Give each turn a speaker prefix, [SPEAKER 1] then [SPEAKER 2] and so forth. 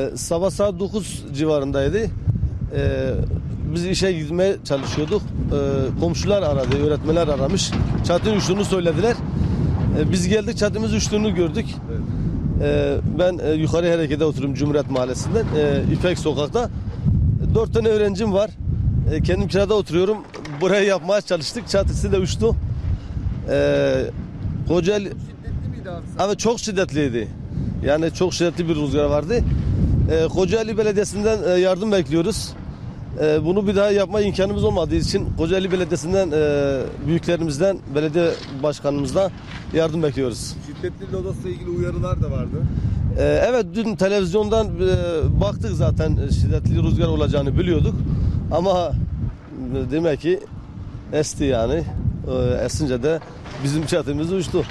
[SPEAKER 1] E, Sabah saat 9 civarındaydı. E, biz işe gitmeye çalışıyorduk. E, komşular aradı, öğretmenler aramış. Çatının uçtuğunu söylediler. E, biz geldik çatımız uçtuğunu gördük. E, ben e, yukarı harekete oturuyorum Cumhuriyet Mahallesi'nden. E, İpek Sokak'ta. Dört tane öğrencim var. E, kendim kirada oturuyorum. Burayı yapmaya çalıştık. Çatısı da uçtu. E, Kocaeli
[SPEAKER 2] Şiddetli miydi abi?
[SPEAKER 1] Evet çok şiddetliydi. Yani çok şiddetli bir rüzgar vardı. Ee, Kocaeli Belediyesi'nden e, yardım bekliyoruz. Ee, bunu bir daha yapma imkanımız olmadığı için Kocaeli Belediyesi'nden e, büyüklerimizden, belediye başkanımızdan yardım bekliyoruz.
[SPEAKER 2] Şiddetli lodosla ilgili uyarılar da vardı.
[SPEAKER 1] Ee, evet dün televizyondan e, baktık zaten şiddetli rüzgar olacağını biliyorduk. Ama e, demek ki esti yani. E, esince de bizim çatımız uçtu.